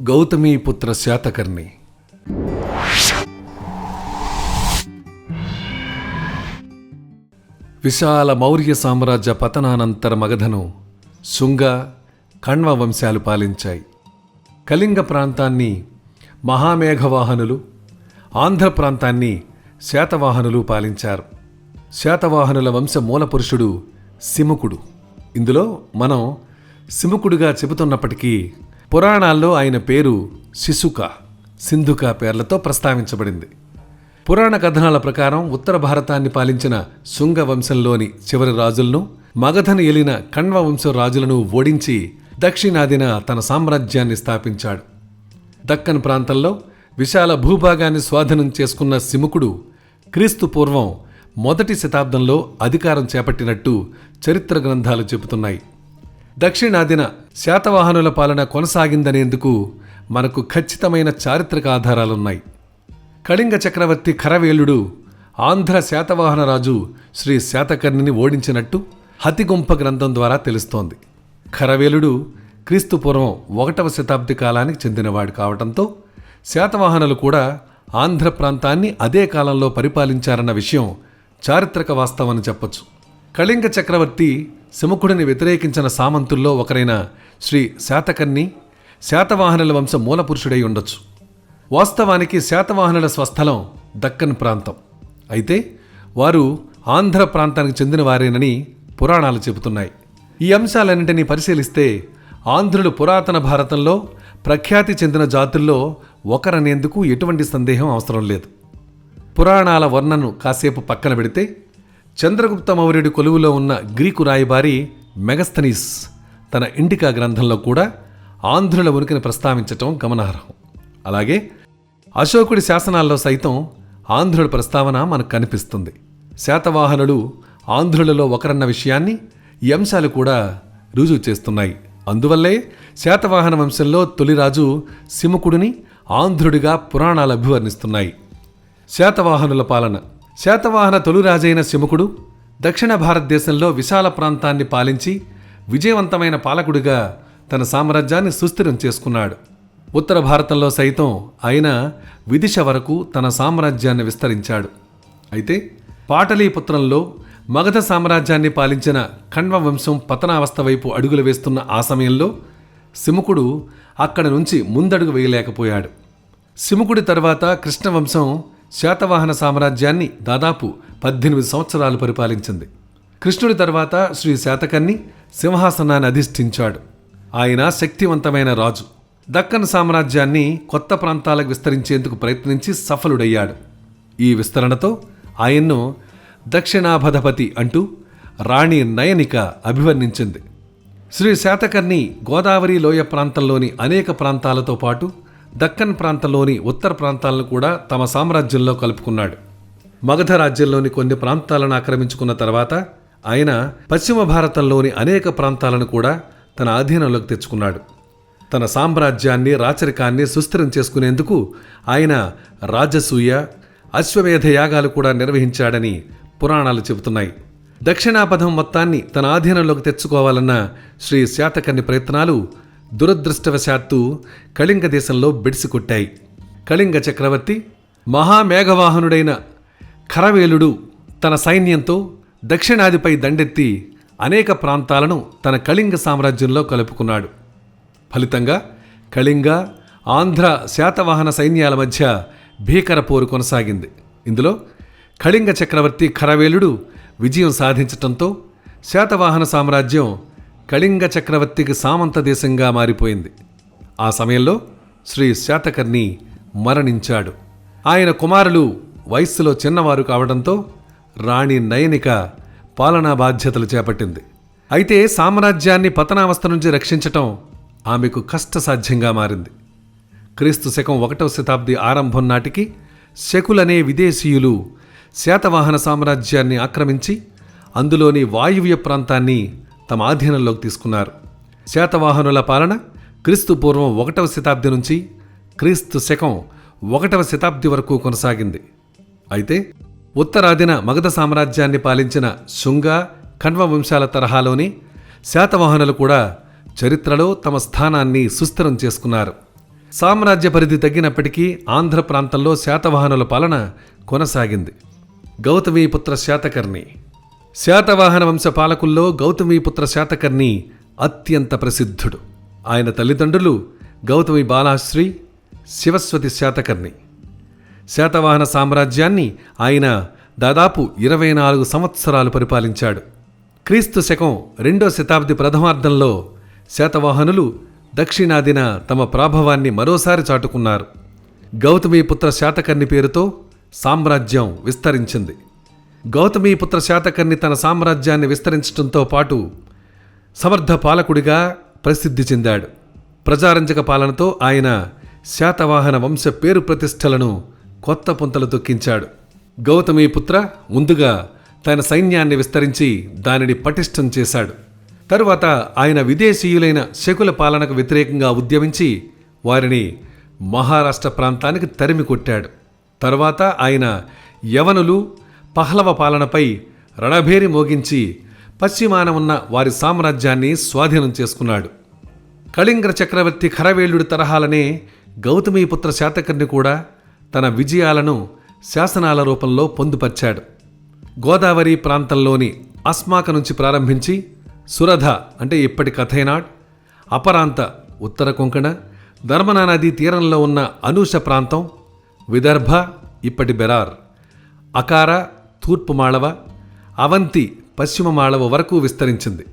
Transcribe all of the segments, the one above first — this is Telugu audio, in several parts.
గౌతమీపుత్ర శాతకర్ణి. విశాల మౌర్య సామ్రాజ్య పతనానంతర మగధను శుంగ కణ్వ వంశాలు పాలించాయి. కళింగ ప్రాంతాన్ని మహామేఘవాహనులు ఆంధ్ర ప్రాంతాన్ని శాతవాహనులు పాలించారు. శాతవాహనుల వంశ మూలపురుషుడు సిముకుడు ఇందులో మనం సిముకుడుగా చెబుతున్నప్పటికీ పురాణాల్లో ఆయన పేరు శిశుక సింధుక పేర్లతో ప్రస్తావించబడింది. పురాణ కథనాల ప్రకారం ఉత్తర భారతాన్ని పాలించిన శుంగ వంశంలోని చివరి రాజులను మగధను ఏలిన కణ్వ వంశ రాజులను ఓడించి దక్షిణాదిన తన సామ్రాజ్యాన్ని స్థాపించాడు. దక్కన్ ప్రాంతంలో విశాల భూభాగాన్ని స్వాధీనం చేసుకున్న సిముకుడు క్రీస్తు పూర్వం మొదటి శతాబ్దంలో అధికారం చేపట్టినట్టు చరిత్ర గ్రంథాలు చెబుతున్నాయి. దక్షిణాదిన శాతవాహనుల పాలన కొనసాగిందనేందుకు మనకు ఖచ్చితమైన చారిత్రక ఆధారాలున్నాయి. కళింగ చక్రవర్తి ఖరవేలుడు ఆంధ్ర శాతవాహన రాజు శ్రీ శాతకర్ణిని ఓడించినట్టు హతిగుంప గ్రంథం ద్వారా తెలుస్తోంది. ఖరవేలుడు క్రీస్తుపూర్వం ఒకటవ శతాబ్ది కాలానికి చెందినవాడు కావడంతో శాతవాహనులు కూడా ఆంధ్ర ప్రాంతాన్ని అదే కాలంలో పరిపాలించారన్న విషయం చారిత్రక వాస్తవం అని చెప్పొచ్చు. కళింగ చక్రవర్తి శముఖుడిని వ్యతిరేకించిన సామంతుల్లో ఒకరైన శ్రీ శాతకర్ణి శాతవాహనుల వంశ మూలపురుషుడై ఉండొచ్చు. వాస్తవానికి శాతవాహనుల స్వస్థలం దక్కన్ ప్రాంతం. అయితే వారు ఆంధ్ర ప్రాంతానికి చెందిన వారేనని పురాణాలు చెబుతున్నాయి. ఈ అంశాలన్నింటినీ పరిశీలిస్తే ఆంధ్రులు పురాతన భారతంలో ప్రఖ్యాతి చెందిన జాతుల్లో ఒకరనేందుకు ఎటువంటి సందేహం అవసరం లేదు. పురాణాల వర్ణను కాసేపు పక్కన పెడితే చంద్రగుప్త మౌర్యుడి కొలువులో ఉన్న గ్రీకు రాయబారి మెగస్థనీస్ తన ఇంటికా గ్రంథంలో కూడా ఆంధ్రుల ఉనికిని ప్రస్తావించటం గమనార్హం. అలాగే అశోకుడి శాసనాల్లో సైతం ఆంధ్రుల ప్రస్తావన మనకు కనిపిస్తుంది. శాతవాహనులు ఆంధ్రులలో ఒకరన్న విషయాన్ని ఈ అంశాలు కూడా రుజువు చేస్తున్నాయి. అందువల్లే శాతవాహన వంశంలో తొలిరాజు సిముకుడిని ఆంధ్రుడిగా పురాణాలు అభివర్ణిస్తున్నాయి. శాతవాహనుల పాలన శాతవాహన తొలిరాజైన శిముకుడు దక్షిణ భారతదేశంలో విశాల ప్రాంతాన్ని పాలించి విజయవంతమైన పాలకుడిగా తన సామ్రాజ్యాన్ని సుస్థిరం చేసుకున్నాడు. ఉత్తర భారతంలో సైతం ఆయన విదిశ వరకు తన సామ్రాజ్యాన్ని విస్తరించాడు. అయితే పాటలీపుత్రంలో మగధ సామ్రాజ్యాన్ని పాలించిన కణ్వ వంశం పతనావస్థ వైపు అడుగులు వేస్తున్న ఆ సమయంలో సిముకుడు అక్కడ నుంచి ముందడుగు వేయలేకపోయాడు. సిముకుడి తర్వాత కృష్ణవంశం శాతవాహన సామ్రాజ్యాన్ని దాదాపు పద్దెనిమిది సంవత్సరాలు పరిపాలించింది. కృష్ణుడి తర్వాత శ్రీ శాతకర్ణి సింహాసనాన్ని అధిష్ఠించాడు. ఆయన శక్తివంతమైన రాజు. దక్కన్ సామ్రాజ్యాన్ని కొత్త ప్రాంతాలకు విస్తరించేందుకు ప్రయత్నించి సఫలుడయ్యాడు. ఈ విస్తరణతో ఆయన్ను దక్షిణాభధపతి అంటూ రాణి నయనిక అభివర్ణించింది. శ్రీ శాతకర్ణి గోదావరి లోయ ప్రాంతంలోని అనేక ప్రాంతాలతో పాటు దక్కన్ ప్రాంతంలోని ఉత్తర ప్రాంతాలను కూడా తమ సామ్రాజ్యంలో కలుపుకున్నాడు. మగధ రాజ్యంలోని కొన్ని ప్రాంతాలను ఆక్రమించుకున్న తర్వాత ఆయన పశ్చిమ భారతంలోని అనేక ప్రాంతాలను కూడా తన అధీనంలోకి తెచ్చుకున్నాడు. తన సామ్రాజ్యాన్ని రాచరికాన్ని సుస్థిరం చేసుకునేందుకు ఆయన రాజసూయ అశ్వమేధ యాగాలు కూడా నిర్వహించాడని పురాణాలు చెబుతున్నాయి. దక్షిణాపథం మొత్తాన్ని తన ఆధీనంలోకి తెచ్చుకోవాలన్న శ్రీ శాతకర్ణి ప్రయత్నాలు దురదృష్టవశాత్తు కళింగ దేశంలో బెడిసికొట్టాయి కళింగ చక్రవర్తి మహామేఘవాహనుడైన ఖరవేలుడు తన సైన్యంతో దక్షిణాదిపై దండెత్తి అనేక ప్రాంతాలను తన కళింగ సామ్రాజ్యంలో కలుపుకున్నాడు. ఫలితంగా కళింగ ఆంధ్ర శాతవాహన సైన్యాల మధ్య భీకర పోరు కొనసాగింది. ఇందులో కళింగ చక్రవర్తి ఖరవేలుడు విజయం సాధించటంతో శాతవాహన సామ్రాజ్యం కళింగ చక్రవర్తికి సామంత దేశంగా మారిపోయింది. ఆ సమయంలో శ్రీ శాతకర్ణి మరణించాడు. ఆయన కుమారులు వయస్సులో చిన్నవారు కావడంతో రాణి నయనిక పాలనా బాధ్యతలు చేపట్టింది. అయితే సామ్రాజ్యాన్ని పతనావస్థ నుంచి రక్షించటం ఆమెకు కష్టసాధ్యంగా మారింది. క్రీస్తు శకం ఒకటవ శతాబ్ది ఆరంభం నాటికి శకులనే విదేశీయులు శాతవాహన సామ్రాజ్యాన్ని ఆక్రమించి అందులోని వాయువ్య ప్రాంతాన్ని తమ ఆధీనంలోకి తీసుకున్నారు. శాతవాహనుల పాలన క్రీస్తు పూర్వం ఒకటవ శతాబ్ది నుంచి క్రీస్తు శకం ఒకటవ శతాబ్ది వరకు కొనసాగింది. అయితే ఉత్తరాదిన మగధ సామ్రాజ్యాన్ని పాలించిన శుంగ కణ్వ వంశాల తరహాలోని శాతవాహనులు కూడా చరిత్రలో తమ స్థానాన్ని సుస్థిరం చేసుకున్నారు. సామ్రాజ్య పరిధి తగ్గినప్పటికీ ఆంధ్ర ప్రాంతంలో శాతవాహనుల పాలన కొనసాగింది. గౌతమీపుత్ర శాతకర్ణి శాతవాహన వంశ పాలకుల్లో గౌతమీపుత్ర శాతకర్ణి అత్యంత ప్రసిద్ధుడు. ఆయన తల్లిదండ్రులు గౌతమి బాలాశ్రీ శివస్వతి శాతకర్ణి. శాతవాహన సామ్రాజ్యాన్ని ఆయన దాదాపు ఇరవై నాలుగు సంవత్సరాలు పరిపాలించాడు. క్రీస్తు శకం రెండో శతాబ్ది ప్రథమార్థంలో శాతవాహనులు దక్షిణాదిన తమ ప్రాభవాన్ని మరోసారి చాటుకున్నారు. గౌతమీపుత్ర శాతకర్ణి పేరుతో సామ్రాజ్యం విస్తరించింది. గౌతమీపుత్ర శాతకర్ణి తన సామ్రాజ్యాన్ని విస్తరించడంతో పాటు సమర్థ పాలకుడిగా ప్రసిద్ధి చెందాడు. ప్రజారంజక పాలనతో ఆయన శాతవాహన వంశ పేరు ప్రతిష్టలను కొత్త పుంతలు తొక్కించాడు. గౌతమీపుత్ర ముందుగా తన సైన్యాన్ని విస్తరించి దానిని పటిష్టం చేశాడు. తరువాత ఆయన విదేశీయులైన శకుల పాలనకు వ్యతిరేకంగా ఉద్యమించి వారిని మహారాష్ట్ర ప్రాంతానికి తరిమి కొట్టాడు. తర్వాత ఆయన యవనులు పహ్లవ పాలనపై రణభేరి మోగించి పశ్చిమాన ఉన్న వారి సామ్రాజ్యాన్ని స్వాధీనం చేసుకున్నాడు. కళింగ చక్రవర్తి ఖరవేలుడి తరహాలనే గౌతమీపుత్ర శాతకర్ణి కూడా తన విజయాలను శాసనాల రూపంలో పొందుపర్చాడు. గోదావరి ప్రాంతంలోని అస్మాక నుంచి ప్రారంభించి సురధ అంటే ఇప్పటి కథైనాడ్ అపరాంత ఉత్తర కొంకణ ధర్మనా నదీ తీరంలో ఉన్న అనూష ప్రాంతం విదర్భ ఇప్పటి బెరార్ అకార తూర్పు మాళవ అవంతి పశ్చిమ మాళవ వరకు విస్తరించింది.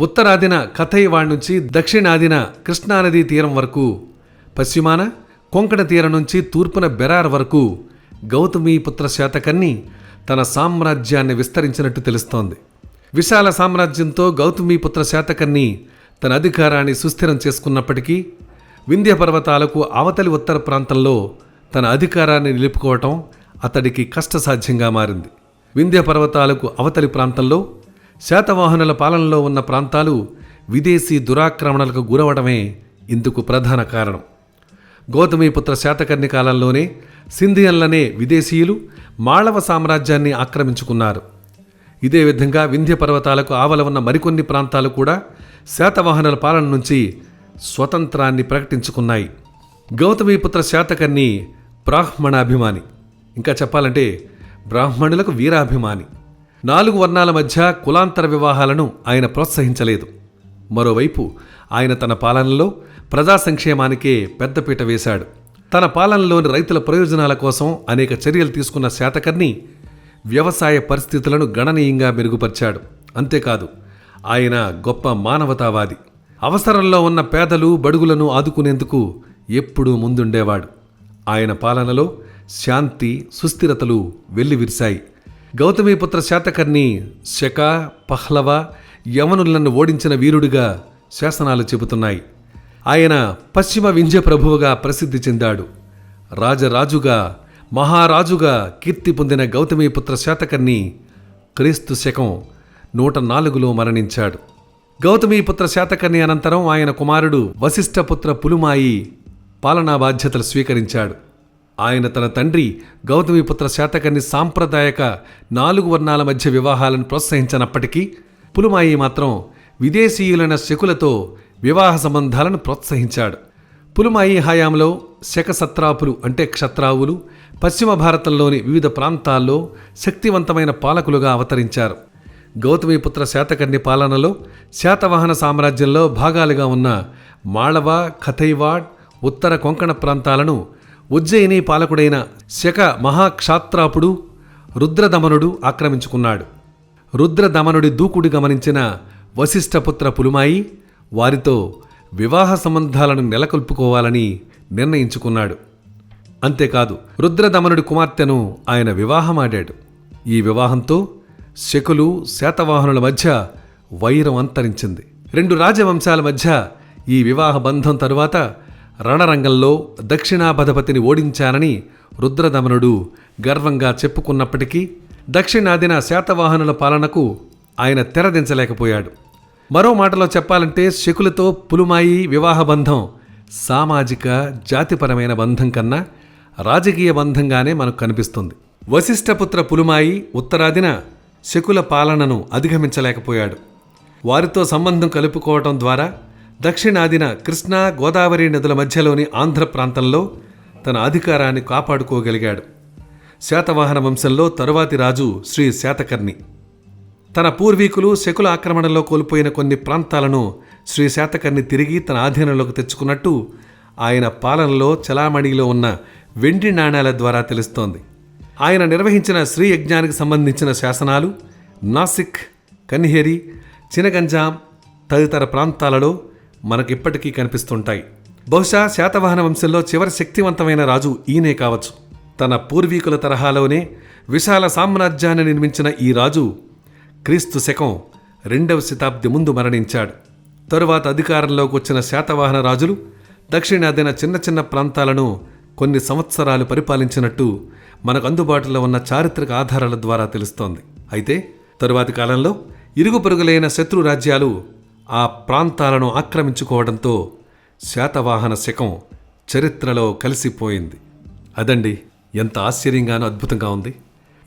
ఉత్తరాదిన కథైవాడ్ నుంచి దక్షిణాదిన కృష్ణానదీ తీరం వరకు పశ్చిమాన కొంకణ తీరం నుంచి తూర్పున బెరార్ వరకు గౌతమీపుత్ర శాతకర్ణి తన సామ్రాజ్యాన్ని విస్తరించినట్టు తెలుస్తోంది. విశాల సామ్రాజ్యంతో గౌతమీపుత్ర శాతకర్ణి తన అధికారాన్ని సుస్థిరం చేసుకున్నప్పటికీ వింధ్య పర్వతాలకు అవతలి ఉత్తర ప్రాంతంలో తన అధికారాన్ని నిలుపుకోవటం అతడికి కష్టసాధ్యంగా మారింది. వింధ్య పర్వతాలకు అవతలి ప్రాంతంలో శాతవాహనుల పాలనలో ఉన్న ప్రాంతాలు విదేశీ దురాక్రమణలకు గురవడమే ఇందుకు ప్రధాన కారణం. గౌతమీపుత్ర శాతకర్ణి కాలంలోనే సింధియన్లనే విదేశీయులు మాళవ సామ్రాజ్యాన్ని ఆక్రమించుకున్నారు. ఇదే విధంగా వింధ్య పర్వతాలకు ఆవల ఉన్న మరికొన్ని ప్రాంతాలు కూడా శాతవాహనుల పాలన నుంచి స్వతంత్రాన్ని ప్రకటించుకున్నాయి. గౌతమీపుత్ర శాతకర్ణి బ్రాహ్మణ అభిమాని ఇంకా చెప్పాలంటే బ్రాహ్మణులకు వీరాభిమాని. నాలుగు వర్ణాల మధ్య కులాంతర వివాహాలను ఆయన ప్రోత్సహించలేదు. మరోవైపు ఆయన తన పాలనలో ప్రజా సంక్షేమానికే పెద్దపీట వేశాడు. తన పాలనలోని రైతుల ప్రయోజనాల కోసం అనేక చర్యలు తీసుకున్న శాతకర్ణి వ్యవసాయ పరిస్థితులను గణనీయంగా మెరుగుపరిచాడు. అంతేకాదు ఆయన గొప్ప మానవతావాది. అవసరంలో ఉన్న పేదలు బడుగులను ఆదుకునేందుకు ఎప్పుడూ ముందుండేవాడు. ఆయన పాలనలో శాంతి సుస్థిరతలు వెల్లివిరిశాయి. గౌతమీపుత్ర శాతకర్ణి శక పహ్లవ యవనులను ఓడించిన వీరుడిగా శాసనాలు చెబుతున్నాయి. ఆయన పశ్చిమ వింధ్య ప్రభువుగా ప్రసిద్ధి చెందాడు. రాజరాజుగా మహారాజుగా కీర్తి పొందిన గౌతమీపుత్ర శాతకర్ణి క్రీస్తు శకం నూట నాలుగులో మరణించాడు. గౌతమీపుత్ర శాతకర్ణి అనంతరం ఆయన కుమారుడు వశిష్ఠపుత్ర పులుమాయి పాలనా బాధ్యతలు స్వీకరించాడు. ఆయన తన తండ్రి గౌతమిపుత్ర శాతకర్ణి సాంప్రదాయక నాలుగు వర్ణాల మధ్య వివాహాలను ప్రోత్సహించినప్పటికీ పులుమాయి మాత్రం విదేశీయులైన శకులతో వివాహ సంబంధాలను ప్రోత్సహించాడు. పులుమాయి హయాంలో శకసత్రాపులు అంటే క్షత్రావులు పశ్చిమ భారతంలోని వివిధ ప్రాంతాల్లో శక్తివంతమైన పాలకులుగా అవతరించారు. గౌతమిపుత్ర శాతకర్ణి పాలనలో శాతవాహన సామ్రాజ్యంలో భాగాలుగా ఉన్న మాళవ కథైవాడ్ ఉత్తర కొంకణ ప్రాంతాలను ఉజ్జయిని పాలకుడైన శక మహాక్షాత్రాపుడు రుద్రదమనుడు ఆక్రమించుకున్నాడు. రుద్రదమనుడి దూకుడు గమనించిన వశిష్ఠపుత్ర పులుమాయి వారితో వివాహ సంబంధాలను నెలకొల్పుకోవాలని నిర్ణయించుకున్నాడు. అంతేకాదు రుద్రదమనుడి కుమార్తెను ఆయన వివాహమాడాడు. ఈ వివాహంతో శకులు శాతవాహనుల మధ్య వైరం అంతరించింది. రెండు రాజవంశాల మధ్య ఈ వివాహ బంధం తరువాత రణరంగంలో దక్షిణాపధపతిని ఓడించానని రుద్రదమనుడు గర్వంగా చెప్పుకున్నప్పటికీ దక్షిణాదిన శాతవాహనుల పాలనకు ఆయన తెరదించలేకపోయాడు. మరో మాటలో చెప్పాలంటే శకులతో పులుమాయి వివాహ బంధం సామాజిక జాతిపరమైన బంధం కన్నా రాజకీయ బంధంగానే మనకు కనిపిస్తుంది. వశిష్ఠపుత్ర పులుమాయి ఉత్తరాదిన శకుల పాలనను అధిగమించలేకపోయాడు. వారితో సంబంధం కలుపుకోవటం ద్వారా దక్షిణాదిన కృష్ణా గోదావరి నదుల మధ్యలోని ఆంధ్ర ప్రాంతంలో తన అధికారాన్ని కాపాడుకోగలిగాడు. శాతవాహన వంశంలో తరువాతి రాజు శ్రీ శాతకర్ణి. తన పూర్వీకులు శకుల ఆక్రమణలో కోల్పోయిన కొన్ని ప్రాంతాలను శ్రీ శాతకర్ణి తిరిగి తన ఆధీనంలోకి తెచ్చుకున్నట్టు ఆయన పాలనలో చలామణిలో ఉన్న వెండి నాణ్యాల ద్వారా తెలుస్తోంది. ఆయన నిర్వహించిన శ్రీ యజ్ఞానికి సంబంధించిన శాసనాలు నాసిక్ కన్హేరి చినగంజాం తదితర ప్రాంతాలలో మనకిప్పటికీ కనిపిస్తుంటాయి. బహుశా శాతవాహన వంశంలో చివరి శక్తివంతమైన రాజు ఈయనే కావచ్చు. తన పూర్వీకుల తరహాలోనే విశాల సామ్రాజ్యాన్ని నిర్మించిన ఈ రాజు క్రీస్తు శకం రెండవ శతాబ్ది ముందు మరణించాడు. తరువాత అధికారంలోకి వచ్చిన శాతవాహన రాజులు దక్షిణాదిన చిన్న చిన్న ప్రాంతాలను కొన్ని సంవత్సరాలు పరిపాలించినట్టు మనకు అందుబాటులో ఉన్న చారిత్రక ఆధారాల ద్వారా తెలుస్తోంది. అయితే తరువాతి కాలంలో ఇరుగు పొరుగులైన శత్రు రాజ్యాలు ఆ ప్రాంతాలను ఆక్రమించుకోవడంతో శాతవాహన శకం చరిత్రలో కలిసిపోయింది. అదండి ఎంత ఆశ్చర్యంగానో అద్భుతంగా ఉంది.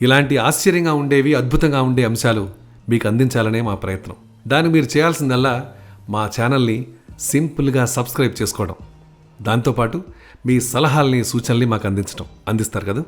ఇలాంటి ఆశ్చర్యంగా ఉండేవి అద్భుతంగా ఉండే అంశాలు మీకు అందించాలనే మా ప్రయత్నం. దాన్ని మీరు చేయాల్సిందల్లా మా ఛానల్ని సింపుల్గా సబ్స్క్రైబ్ చేసుకోవడం. దాంతోపాటు మీ సలహాల్ని సూచనల్ని మాకు అందించడం అందిస్తారు కదా?